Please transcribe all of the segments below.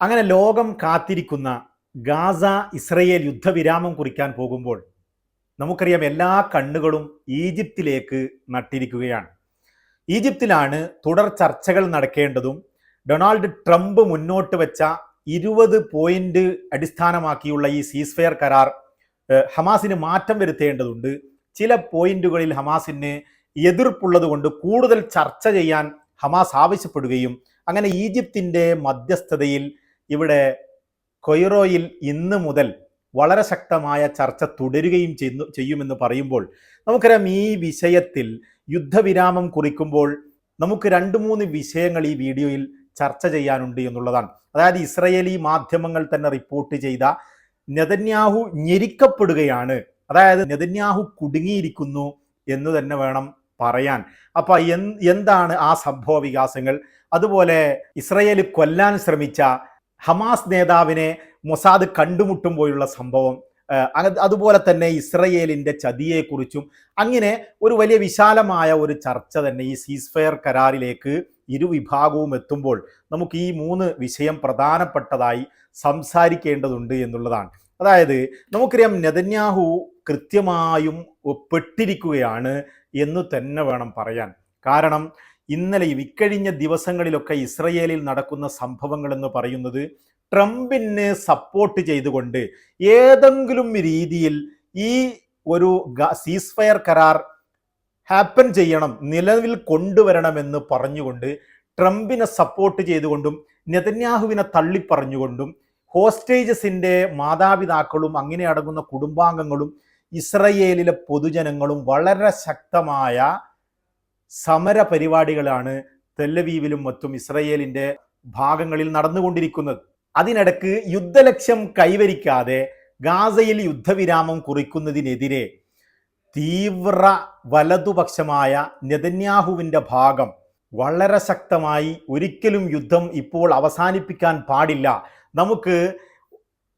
അങ്ങനെ ലോകം കാത്തിരിക്കുന്ന ഗാസ ഇസ്രയേൽ യുദ്ധവിരാമം കുറിക്കാൻ പോകുമ്പോൾ നമുക്കറിയാം എല്ലാ കണ്ണുകളും ഈജിപ്തിലേക്ക് നട്ടിരിക്കുകയാണ്. ഈജിപ്തിലാണ് തുടർ ചർച്ചകൾ നടക്കേണ്ടതും ഡൊണാൾഡ് ട്രംപ് മുന്നോട്ട് വെച്ച ഇരുപത് പോയിന്റ് അടിസ്ഥാനമാക്കിയുള്ള ഈ സീസ്ഫെയർ കരാർ ഹമാസിന് മാറ്റം വരുത്തേണ്ടതുണ്ട്. ചില പോയിന്റുകളിൽ ഹമാസിന് എതിർപ്പുള്ളത് കൊണ്ട് കൂടുതൽ ചർച്ച ചെയ്യാൻ ഹമാസ് ആവശ്യപ്പെടുകയും അങ്ങനെ ഈജിപ്തിന്റെ മധ്യസ്ഥതയിൽ ഇവിടെ കൊയ്റോയിൽ ഇന്ന് മുതൽ വളരെ ശക്തമായ ചർച്ച തുടരുകയും ചെയ്യുന്നു ചെയ്യുമെന്ന് പറയുമ്പോൾ നമുക്കറിയാം ഈ വിഷയത്തിൽ യുദ്ധവിരാമം കുറിക്കുമ്പോൾ നമുക്ക് രണ്ട് മൂന്ന് വിഷയങ്ങൾ ഈ വീഡിയോയിൽ ചർച്ച ചെയ്യാനുണ്ട് എന്നുള്ളതാണ്. അതായത് ഇസ്രയേലി മാധ്യമങ്ങൾ തന്നെ റിപ്പോർട്ട് ചെയ്ത നെതന്യാഹു ഞെരിക്കപ്പെടുകയാണ്. അതായത് നെതന്യാഹു കുടുങ്ങിയിരിക്കുന്നു എന്ന് തന്നെ വേണം പറയാൻ. അപ്പൊ എന്താണ് ആ സംഭവ വികാസങ്ങൾ അതുപോലെ ഇസ്രയേൽ കൊല്ലാൻ ശ്രമിച്ച ഹമാസ് നേതാവിനെ മൊസാദ് കണ്ടുമുട്ടുമ്പോഴുള്ള സംഭവം അതുപോലെ തന്നെ ഇസ്രയേലിന്റെ ചതിയെക്കുറിച്ചും അങ്ങനെ ഒരു വലിയ വിശാലമായ ഒരു ചർച്ച തന്നെ ഈ സീസ്ഫയർ കരാറിലേക്ക് ഇരുവിഭാഗവും എത്തുമ്പോൾ നമുക്ക് ഈ മൂന്ന് വിഷയം പ്രധാനപ്പെട്ടതായി സംസാരിക്കേണ്ടതുണ്ട് എന്നുള്ളതാണ്. അതായത് നമുക്കറിയാം നെതന്യാഹു കൃത്യമായും പെട്ടിരിക്കുകയാണ് എന്ന് തന്നെ വേണം പറയാൻ. കാരണം ഇന്നലെ ഇക്കഴിഞ്ഞ ദിവസങ്ങളിലൊക്കെ ഇസ്രയേലിൽ നടക്കുന്ന സംഭവങ്ങൾ എന്ന് പറയുന്നത് ട്രംപിന് സപ്പോർട്ട് ചെയ്തുകൊണ്ട് ഏതെങ്കിലും രീതിയിൽ ഈ ഒരു സീസ്ഫയർ കരാർ ഹാപ്പൻ ചെയ്യണം നിലവിൽ കൊണ്ടുവരണമെന്ന് പറഞ്ഞുകൊണ്ട് ട്രംപിനെ സപ്പോർട്ട് ചെയ്തുകൊണ്ടും നെതന്യാഹുവിനെ തള്ളിപ്പറഞ്ഞുകൊണ്ടും ഹോസ്റ്റേജസിന്റെ മാതാപിതാക്കളും അങ്ങനെ അടങ്ങുന്ന കുടുംബാംഗങ്ങളും ഇസ്രയേലിലെ പൊതുജനങ്ങളും വളരെ ശക്തമായ സമര പരിപാടികളാണ് തെല്ലവീവിലും മറ്റും ഇസ്രയേലിന്റെ ഭാഗങ്ങളിൽ നടന്നുകൊണ്ടിരിക്കുന്നത്. അതിനിടക്ക് യുദ്ധലക്ഷ്യം കൈവരിക്കാതെ ഗാസയിൽ യുദ്ധവിരാമം കുറിക്കുന്നതിനെതിരെ തീവ്ര വലതുപക്ഷമായ നെതന്യാഹുവിന്റെ ഭാഗം വളരെ ശക്തമായി ഒരിക്കലും യുദ്ധം ഇപ്പോൾ അവസാനിപ്പിക്കാൻ പാടില്ല. നമുക്ക്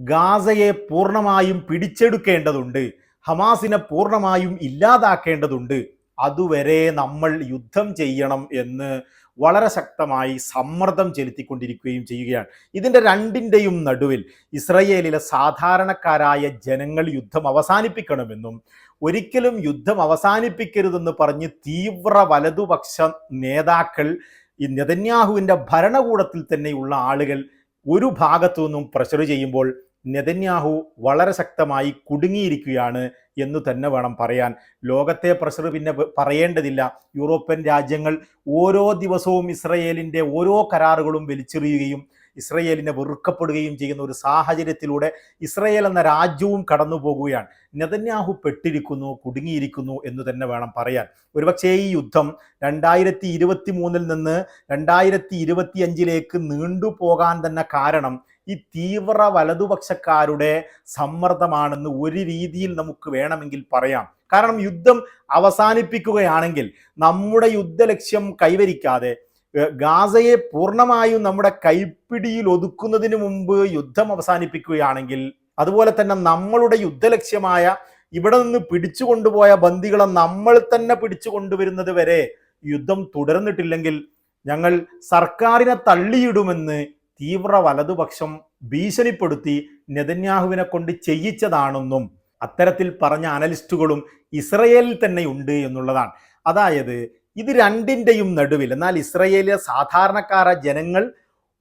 ഗാസയെ പൂർണമായും പിടിച്ചെടുക്കേണ്ടതുണ്ട്. ഹമാസിനെ പൂർണമായും ഇല്ലാതാക്കേണ്ടതുണ്ട്. അതുവരെ നമ്മൾ യുദ്ധം ചെയ്യണം എന്ന് വളരെ ശക്തമായി സമ്മർദ്ദം ചെലുത്തിക്കൊണ്ടിരിക്കുകയും ചെയ്യുകയാണ്. ഇതിന്റെ രണ്ടിന്റെയും നടുവിൽ ഇസ്രയേലിലെ സാധാരണക്കാരായ ജനങ്ങൾ യുദ്ധം അവസാനിപ്പിക്കണമെന്നും ഒരിക്കലും യുദ്ധം അവസാനിപ്പിക്കരുതെന്ന് പറഞ്ഞ് തീവ്ര വലതുപക്ഷ നേതാക്കൾ ഈ നെതന്യാഹുവിന്റെ ഭരണകൂടത്തിൽ തന്നെയുള്ള ആളുകൾ ഒരു ഭാഗത്തു നിന്നും പ്രഷർ ചെയ്യുമ്പോൾ നെതന്യാഹു വളരെ ശക്തമായി കുടുങ്ങിയിരിക്കുകയാണ് എന്ന് തന്നെ വേണം പറയാൻ. ലോകത്തെ പ്രഷർ പിന്നെ പറയേണ്ടതില്ല. യൂറോപ്യൻ രാജ്യങ്ങൾ ഓരോ ദിവസവും ഇസ്രയേലിന്റെ ഓരോ കരാറുകളും വലിച്ചെറിയുകയും ഇസ്രയേലിനെ വെറുക്കപ്പെടുകയും ചെയ്യുന്ന ഒരു സാഹചര്യത്തിലൂടെ ഇസ്രയേൽ എന്ന രാജ്യവും കടന്നു പോകുകയാണ് നെതന്യാഹു പെട്ടിരിക്കുന്നു കുടുങ്ങിയിരിക്കുന്നു എന്ന് തന്നെ വേണം പറയാൻ. ഒരുപക്ഷേ ഈ യുദ്ധം രണ്ടായിരത്തി ഇരുപത്തി മൂന്നിൽ നിന്ന് രണ്ടായിരത്തി ഇരുപത്തി അഞ്ചിലേക്ക് നീണ്ടുപോകാൻ തന്നെ കാരണം ഈ തീവ്ര വലതുപക്ഷക്കാരുടെ സമ്മർദ്ദമാണെന്ന് ഒരു രീതിയിൽ നമുക്ക് വേണമെങ്കിൽ പറയാം. കാരണം യുദ്ധം അവസാനിപ്പിക്കുകയാണെങ്കിൽ നമ്മുടെ യുദ്ധലക്ഷ്യം കൈവരിക്കാതെ ഗാസയെ പൂർണമായും നമ്മുടെ കൈപ്പിടിയിൽ ഒതുക്കുന്നതിന് മുമ്പ് യുദ്ധം അവസാനിപ്പിക്കുകയാണെങ്കിൽ അതുപോലെ തന്നെ നമ്മളുടെ യുദ്ധലക്ഷ്യമായ ഇവിടെ നിന്ന് പിടിച്ചു കൊണ്ടുപോയ ബന്ദികളെ നമ്മൾ തന്നെ പിടിച്ചു കൊണ്ടുവരുന്നത് വരെ യുദ്ധം തുടർന്നിട്ടില്ലെങ്കിൽ ഞങ്ങൾ സർക്കാരിനെ തള്ളിയിടുമെന്ന് തീവ്ര വലതുപക്ഷം ഭീഷണിപ്പെടുത്തി നെതന്യാഹുവിനെ കൊണ്ട് ചെയ്യിച്ചതാണെന്നും അത്തരത്തിൽ പറഞ്ഞ അനലിസ്റ്റുകളും ഇസ്രയേലിൽ തന്നെ ഉണ്ട് എന്നുള്ളതാണ്. അതായത് ഇത് രണ്ടിന്റെയും നടുവിൽ എന്നാൽ ഇസ്രയേലിലെ സാധാരണക്കാര ജനങ്ങൾ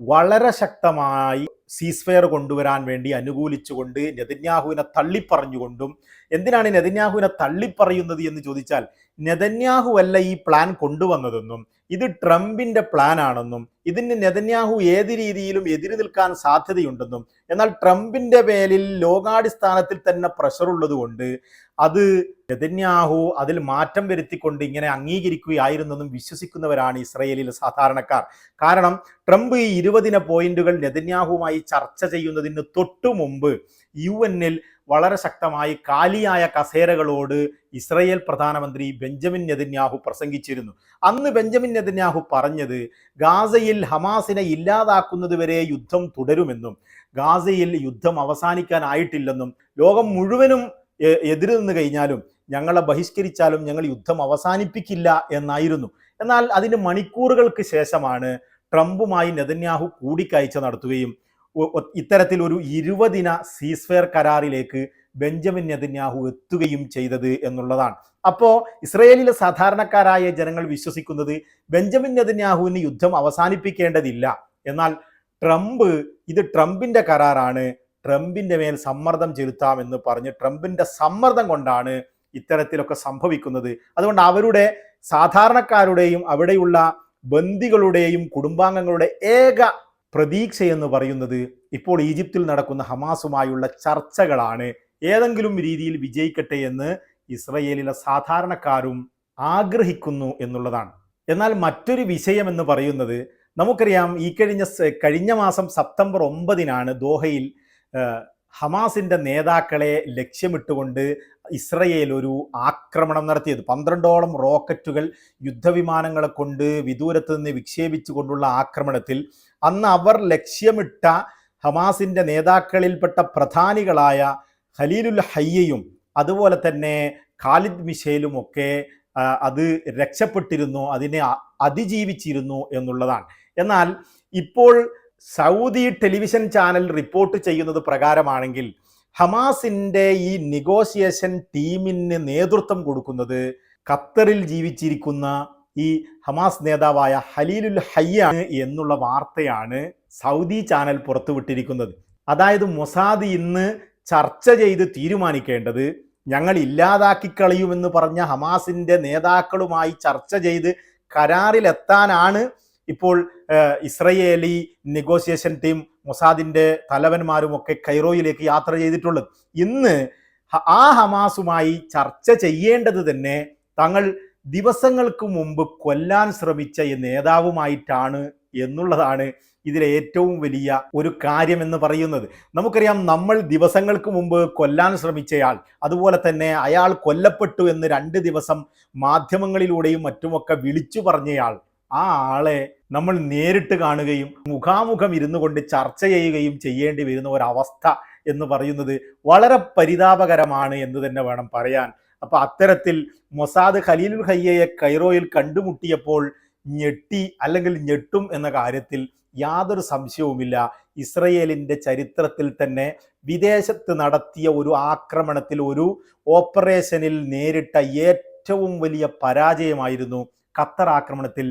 വളരെ ശക്തമായി സീസ്ഫെയർ കൊണ്ടുവരാൻ വേണ്ടി അനുകൂലിച്ചുകൊണ്ട് നെതന്യാഹുവിനെ തള്ളിപ്പറഞ്ഞുകൊണ്ടും എന്തിനാണ് നെതന്യാഹുവിനെ തള്ളിപ്പറയുന്നത് എന്ന് ചോദിച്ചാൽ നെതന്യാഹു അല്ല ഈ പ്ലാൻ കൊണ്ടുവന്നതെന്നും ഇത് ട്രംപിന്റെ പ്ലാൻ ആണെന്നും ഇതിന് നെതന്യാഹു ഏത് രീതിയിലും എതിര് നിൽക്കാൻ സാധ്യതയുണ്ടെന്നും എന്നാൽ ട്രംപിന്റെ പേരിൽ ലോകാടിസ്ഥാനത്തിൽ തന്നെ പ്രഷർ ഉള്ളതുകൊണ്ട് അത് നെതന്യാഹു അതിൽ മാറ്റം വരുത്തിക്കൊണ്ട് ഇങ്ങനെ അംഗീകരിക്കുകയായിരുന്നെന്നും വിശ്വസിക്കുന്നവരാണ് ഇസ്രയേലിലെ സാധാരണക്കാർ. കാരണം ട്രംപ് ഈ ഇരുപതിന പോയിന്റുകൾ നെതന്യാഹുവുമായി ചർച്ച ചെയ്യുന്നതിന് തൊട്ടു മുമ്പ് യു എന്നിൽ വളരെ ശക്തമായി കാലിയായ കസേരകളോട് ഇസ്രയേൽ പ്രധാനമന്ത്രി ബെഞ്ചമിൻ നെതന്യാഹു പ്രസംഗിച്ചിരുന്നു. അന്ന് ബെഞ്ചമിൻ നെതന്യാഹു പറഞ്ഞത് ഗാസയിൽ ഹമാസിനെ ഇല്ലാതാക്കുന്നതുവരെ യുദ്ധം തുടരുമെന്നും ഗാസയിൽ യുദ്ധം അവസാനിക്കാനായിട്ടില്ലെന്നും ലോകം മുഴുവനും എതിര് നിന്ന് കഴിഞ്ഞാലും ഞങ്ങളെ ബഹിഷ്കരിച്ചാലും ഞങ്ങൾ യുദ്ധം അവസാനിപ്പിക്കില്ല എന്നായിരുന്നു. എന്നാൽ അതിന് മണിക്കൂറുകൾക്ക് ശേഷമാണ് ട്രംപുമായി നെതന്യാഹു കൂടിക്കാഴ്ച നടത്തുകയും ഇത്തരത്തിൽ ഒരു ഇരുപതിന സീസ്ഫെയർ കരാറിലേക്ക് ബെഞ്ചമിൻ നെതന്യാഹു എത്തുകയും ചെയ്തത് എന്നുള്ളതാണ്. അപ്പോ ഇസ്രയേലിലെ സാധാരണക്കാരായ ജനങ്ങൾ വിശ്വസിക്കുന്നത് ബെഞ്ചമിൻ നെതന്യാഹുവിന് യുദ്ധം അവസാനിപ്പിക്കേണ്ടതില്ല. എന്നാൽ ട്രംപ് ഇത് ട്രംപിന്റെ കരാറാണ്. ട്രംപിന്റെ മേൽ സമ്മർദ്ദം ചെലുത്താമെന്ന് പറഞ്ഞ് ട്രംപിന്റെ സമ്മർദ്ദം കൊണ്ടാണ് ഇത്തരത്തിലൊക്കെ സംഭവിക്കുന്നത്. അതുകൊണ്ട് അവരുടെ സാധാരണക്കാരുടെയും അവിടെയുള്ള ബന്ദികളുടെയും കുടുംബാംഗങ്ങളുടെ ഏക പ്രതീക്ഷ എന്ന് പറയുന്നത് ഇപ്പോൾ ഈജിപ്തിൽ നടക്കുന്ന ഹമാസുമായുള്ള ചർച്ചകളാണ്. ഏതെങ്കിലും രീതിയിൽ വിജയിക്കട്ടെ എന്ന് ഇസ്രയേലിലെ സാധാരണക്കാരും ആഗ്രഹിക്കുന്നു എന്നുള്ളതാണ്. എന്നാൽ മറ്റൊരു വിഷയം എന്ന് പറയുന്നത് നമുക്കറിയാം ഈ കഴിഞ്ഞ കഴിഞ്ഞ മാസം സെപ്റ്റംബർ ഒമ്പതിനാണ് ദോഹയിൽ ഹമാസിന്റെ നേതാക്കളെ ലക്ഷ്യമിട്ടുകൊണ്ട് ഇസ്രയേൽ ഒരു ആക്രമണം നടത്തിയത്. പന്ത്രണ്ടോളം റോക്കറ്റുകൾ യുദ്ധവിമാനങ്ങളെ കൊണ്ട് വിദൂരത്ത് നിന്ന് വിക്ഷേപിച്ചു കൊണ്ടുള്ള ആക്രമണത്തിൽ അന്ന് അവർ ലക്ഷ്യമിട്ട ഹമാസിന്റെ നേതാക്കളിൽപ്പെട്ട പ്രധാനികളായ ഖലീലുൽ ഹയ്യയും അതുപോലെ തന്നെ ഖാലിദ് മിഷേലും ഒക്കെ അത് രക്ഷപ്പെട്ടിരുന്നു അതിനെ അതിജീവിച്ചിരുന്നു എന്നുള്ളതാണ്. എന്നാൽ ഇപ്പോൾ സൗദി ടെലിവിഷൻ ചാനൽ റിപ്പോർട്ട് ചെയ്യുന്നത് പ്രകാരമാണെങ്കിൽ ഹമാസിന്റെ ഈ നെഗോഷിയേഷൻ ടീമിന് നേതൃത്വം കൊടുക്കുന്നത് ഖത്തറിൽ ജീവിച്ചിരിക്കുന്ന ഈ ഹമാസ് നേതാവായ ഹലീലുൽ ഹയ്യാണ് എന്നുള്ള വാർത്തയാണ് സൗദി ചാനൽ പുറത്തുവിട്ടിരിക്കുന്നത്. അതായത് മൊസാദ് ഇന്ന് ചർച്ച ചെയ്ത് തീരുമാനിക്കേണ്ടത് ഞങ്ങൾ ഇല്ലാതാക്കി കളയുമെന്ന് പറഞ്ഞ ഹമാസിന്റെ നേതാക്കളുമായി ചർച്ച ചെയ്ത് കരാറിലെത്താനാണ് ഇപ്പോൾ ഇസ്രയേലി നെഗോസിയേഷൻ ടീം മൊസാദിന്റെ തലവന്മാരുമൊക്കെ കൈറോയിലേക്ക് യാത്ര ചെയ്തിട്ടുള്ളത്. ഇന്ന് ആ ഹമാസുമായി ചർച്ച ചെയ്യേണ്ടത് തന്നെ തങ്ങൾ ദിവസങ്ങൾക്ക് മുമ്പ് കൊല്ലാൻ ശ്രമിച്ച ഈ നേതാവുമായിട്ടാണ് എന്നുള്ളതാണ് ഇതിലെ ഏറ്റവും വലിയ ഒരു കാര്യം എന്ന് പറയുന്നത്. നമുക്കറിയാം നമ്മൾ ദിവസങ്ങൾക്ക് മുമ്പ് കൊല്ലാൻ ശ്രമിച്ചയാൾ അതുപോലെ തന്നെ അയാൾ കൊല്ലപ്പെട്ടു എന്ന് രണ്ട് ദിവസം മാധ്യമങ്ങളിലൂടെയും മറ്റുമൊക്കെ വിളിച്ചു പറഞ്ഞയാൾ ആ ആളെ നമ്മൾ നേരിട്ട് കാണുകയും മുഖാമുഖം ഇരുന്നു കൊണ്ട് ചർച്ച ചെയ്യുകയും ചെയ്യേണ്ടി വരുന്ന ഒരവസ്ഥ എന്ന് പറയുന്നത് വളരെ പരിതാപകരമാണ് എന്ന് തന്നെ വേണം പറയാൻ. അപ്പൊ അത്തരത്തിൽ മൊസാദ് ഖലീലുൽ ഹയ്യയെ കൈറോയിൽ കണ്ടുമുട്ടിയപ്പോൾ ഞെട്ടി അല്ലെങ്കിൽ ഞെട്ടും എന്ന കാര്യത്തിൽ യാതൊരു സംശയവുമില്ല. ഇസ്രയേലിന്റെ ചരിത്രത്തിൽ തന്നെ വിദേശത്ത് നടത്തിയ ഒരു ആക്രമണത്തിൽ ഒരു ഓപ്പറേഷനിൽ നേരിട്ട ഏറ്റവും വലിയ പരാജയമായിരുന്നു ഖത്തർ ആക്രമണത്തിൽ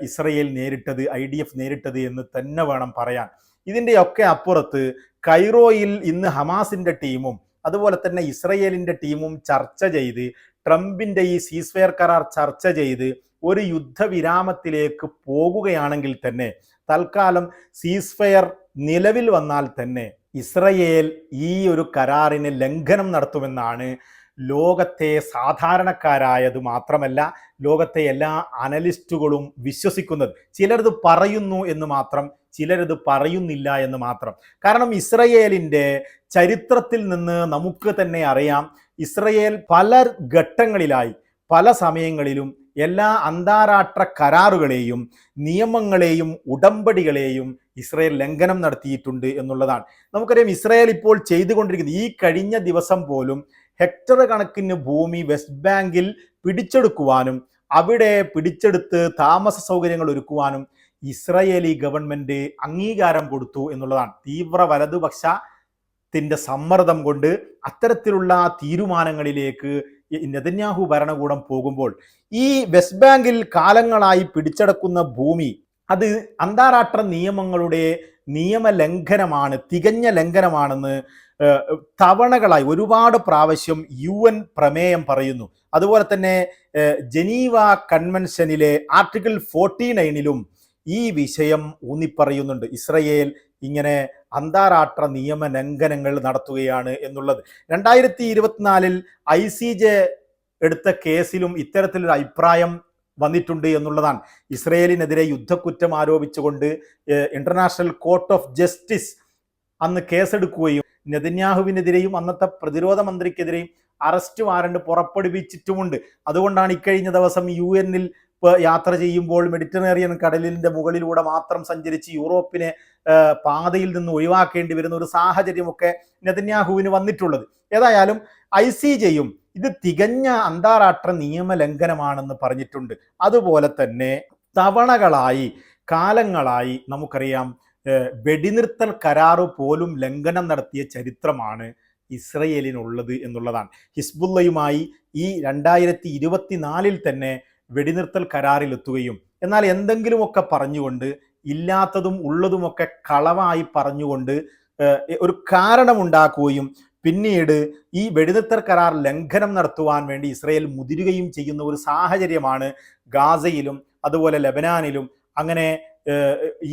ഇസ്രയേൽ നേരിട്ടത് ഐ ഡി എഫ് നേരിട്ടത് എന്ന് തന്നെ വേണം പറയാൻ. ഇതിന്റെയൊക്കെ അപ്പുറത്ത് കൈറോയിൽ ഇന്ന് ഹമാസിന്റെ ടീമും അതുപോലെ തന്നെ ഇസ്രയേലിന്റെ ടീമും ചർച്ച ചെയ്ത് ട്രംപിന്റെ ഈ സീസ്വെയർ കരാർ ചർച്ച ചെയ്ത് ഒരു യുദ്ധവിരാമത്തിലേക്ക് പോകുകയാണെങ്കിൽ തന്നെ തൽക്കാലം സീസ്ഫെയർ നിലവിൽ വന്നാൽ തന്നെ ഇസ്രയേൽ ഈ ഒരു കരാറിന് ലംഘനം നടത്തുമെന്നാണ് ലോകത്തെ സാധാരണക്കാരായത് മാത്രമല്ല ലോകത്തെ എല്ലാ അനലിസ്റ്റുകളും വിശ്വസിക്കുന്നത് ചിലരത് പറയുന്നു എന്ന് മാത്രം ചിലരത് പറയുന്നില്ല എന്ന് മാത്രം. കാരണം ഇസ്രയേലിന്റെ ചരിത്രത്തിൽ നിന്ന് നമുക്ക് തന്നെ അറിയാം ഇസ്രയേൽ പല ഘട്ടങ്ങളിലായി പല സമയങ്ങളിലും എല്ലാ അന്താരാഷ്ട്ര കരാറുകളെയും നിയമങ്ങളെയും ഉടമ്പടികളെയും ഇസ്രയേൽ ലംഘനം നടത്തിയിട്ടുണ്ട് എന്നുള്ളതാണ്. നമുക്കറിയാം ഇസ്രയേൽ ഇപ്പോൾ ചെയ്തുകൊണ്ടിരിക്കുന്നത് ഈ കഴിഞ്ഞ ദിവസം പോലും ഹെക്ടർ കണക്കിന് ഭൂമി വെസ്റ്റ് ബാങ്കിൽ പിടിച്ചെടുക്കുവാനും അവിടെ പിടിച്ചെടുത്ത് താമസ സൗകര്യങ്ങൾ ഒരുക്കുവാനും ഇസ്രയേലി ഗവൺമെന്റ് അംഗീകാരം കൊടുത്തു എന്നുള്ളതാണ്. തീവ്ര വലതുപക്ഷത്തിന്റെ സമ്മർദ്ദം കൊണ്ട് അത്തരത്തിലുള്ള തീരുമാനങ്ങളിലേക്ക് നെതന്യാഹു ഭരണകൂടം പോകുമ്പോൾ ഈ വെസ്റ്റ് ബാങ്കിൽ കാലങ്ങളായി പിടിച്ചെടുക്കുന്ന ഭൂമി അത് അന്താരാഷ്ട്ര നിയമങ്ങളുടെ നിയമലംഘനമാണ് തികഞ്ഞ ലംഘനമാണെന്ന് തവണകളായി ഒരുപാട് പ്രാവശ്യം യു എൻ പ്രമേയം പറയുന്നു. അതുപോലെ തന്നെ ജനീവ കൺവെൻഷനിലെ ആർട്ടിക്കിൾ ഫോർട്ടി നയനിലും ഈ വിഷയം ഊന്നിപ്പറയുന്നുണ്ട്. ഇസ്രയേൽ ഇങ്ങനെ അന്താരാഷ്ട്ര നിയമ ലംഘനങ്ങൾ നടത്തുകയാണ് എന്നുള്ളത്. രണ്ടായിരത്തി ഇരുപത്തിനാലിൽ ഐ സി ജെ എടുത്ത കേസിലും ഇത്തരത്തിലൊരു അഭിപ്രായം വന്നിട്ടുണ്ട് എന്നുള്ളതാണ്. ഇസ്രയേലിനെതിരെ യുദ്ധക്കുറ്റം ആരോപിച്ചുകൊണ്ട് ഇന്റർനാഷണൽ കോർട്ട് ഓഫ് ജസ്റ്റിസ് അന്ന് കേസെടുക്കുകയും നെതന്യാഹുവിനെതിരെയും അന്നത്തെ പ്രതിരോധ മന്ത്രിക്കെതിരെയും അറസ്റ്റ് വാറണ്ട് പുറപ്പെടുവിച്ചിട്ടുമുണ്ട്. അതുകൊണ്ടാണ് ഇക്കഴിഞ്ഞ ദിവസം യു എന്നിൽ യാത്ര ചെയ്യുമ്പോൾ മെഡിറ്ററേറിയൻ കടലിന്റെ മുകളിലൂടെ മാത്രം സഞ്ചരിച്ച് യൂറോപ്പിനെ പാതയിൽ നിന്ന് ഒഴിവാക്കേണ്ടി വരുന്ന ഒരു സാഹചര്യമൊക്കെ നെതന്യാഹുവിന് വന്നിട്ടുള്ളത്. ഏതായാലും ഐ സി ജെയും ഇത് തികഞ്ഞ അന്താരാഷ്ട്ര നിയമ ലംഘനമാണെന്ന് പറഞ്ഞിട്ടുണ്ട്. അതുപോലെ തന്നെ തവണകളായി കാലങ്ങളായി നമുക്കറിയാം വെടിനിർത്തൽ കരാറ് പോലും ലംഘനം നടത്തിയ ചരിത്രമാണ് ഇസ്രയേലിനുള്ളത് എന്നുള്ളതാണ്. ഹിസ്ബുള്ളയുമായി ഈ രണ്ടായിരത്തി ഇരുപത്തിനാലിൽ തന്നെ വെടിനിർത്തൽ കരാറിലെത്തുകയും എന്നാൽ എന്തെങ്കിലുമൊക്കെ പറഞ്ഞുകൊണ്ട് ഇല്ലാത്തതും ഉള്ളതുമൊക്കെ കളവായി പറഞ്ഞുകൊണ്ട് ഒരു കാരണമുണ്ടാക്കുകയും പിന്നീട് ഈ വെടിനിർത്തൽ കരാർ ലംഘനം നടത്തുവാൻ വേണ്ടി ഇസ്രയേൽ മുതിരുകയും ചെയ്യുന്ന ഒരു സാഹചര്യമാണ് ഗാസയിലും അതുപോലെ ലെബനാനിലും. അങ്ങനെ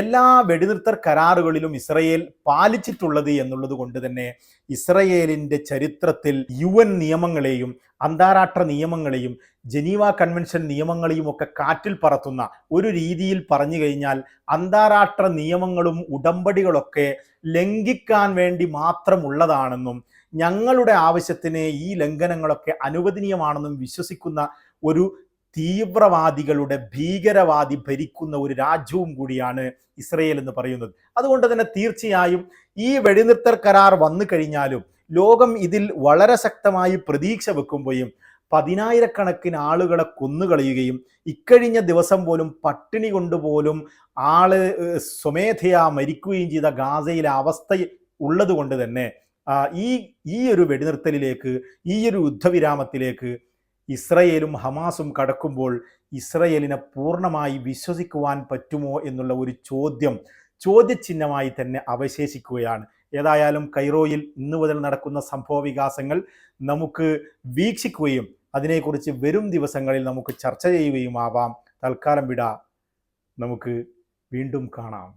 എല്ലാ വെടിനിർത്തൽ കരാറുകളിലും ഇസ്രയേൽ പാലിച്ചിട്ടുള്ളത് എന്നുള്ളത് കൊണ്ട് തന്നെ ഇസ്രയേലിന്റെ ചരിത്രത്തിൽ യു എൻ നിയമങ്ങളെയും അന്താരാഷ്ട്ര നിയമങ്ങളെയും ജനീവ കൺവെൻഷൻ നിയമങ്ങളെയും ഒക്കെ കാറ്റിൽ പറത്തുന്ന ഒരു രീതിയിൽ പറഞ്ഞു കഴിഞ്ഞാൽ അന്താരാഷ്ട്ര നിയമങ്ങളും ഉടമ്പടികളൊക്കെ ലംഘിക്കാൻ വേണ്ടി മാത്രമുള്ളതാണെന്നും ഞങ്ങളുടെ ആവശ്യത്തിന് ഈ ലംഘനങ്ങളൊക്കെ അനുവദനീയമാണെന്നും വിശ്വസിക്കുന്ന ഒരു തീവ്രവാദികളുടെ ഭീകരവാദി ഭരിക്കുന്ന ഒരു രാജ്യവും കൂടിയാണ് ഇസ്രയേൽ എന്ന് പറയുന്നത്. അതുകൊണ്ട് തന്നെ തീർച്ചയായും ഈ വെടിനിർത്തൽ കരാർ വന്നു കഴിഞ്ഞാലും ലോകം ഇതിൽ വളരെ ശക്തമായി പ്രതീക്ഷ വെക്കുമ്പോഴും പതിനായിരക്കണക്കിന് ആളുകളെ കൊന്നുകളയുകയും ഇക്കഴിഞ്ഞ ദിവസം പോലും പട്ടിണി കൊണ്ടുപോലും ആൾ സ്വമേധയാ മരിക്കുകയും ചെയ്ത ഗാസയിലെ അവസ്ഥ ഉള്ളതുകൊണ്ട് തന്നെ ഈ ഈ ഒരു വെടിനിർത്തലിലേക്ക് ഈ ഒരു യുദ്ധവിരാമത്തിലേക്ക് ഇസ്രയേലും ഹമാസും കടക്കുമ്പോൾ ഇസ്രയേലിനെ പൂർണമായി വിശ്വസിക്കുവാൻ പറ്റുമോ എന്നുള്ള ഒരു ചോദ്യം ചോദ്യചിഹ്നമായി തന്നെ അവശേഷിക്കുകയാണ്. ഏതായാലും കൈറോയിൽ ഇന്നു മുതൽ നടക്കുന്ന സംഭവ വികാസങ്ങൾ നമുക്ക് വീക്ഷിക്കുകയും അതിനെക്കുറിച്ച് വരും ദിവസങ്ങളിൽ നമുക്ക് ചർച്ച ചെയ്യുകയും ആവാം തൽക്കാലം വിട. നമുക്ക് വീണ്ടും കാണാം.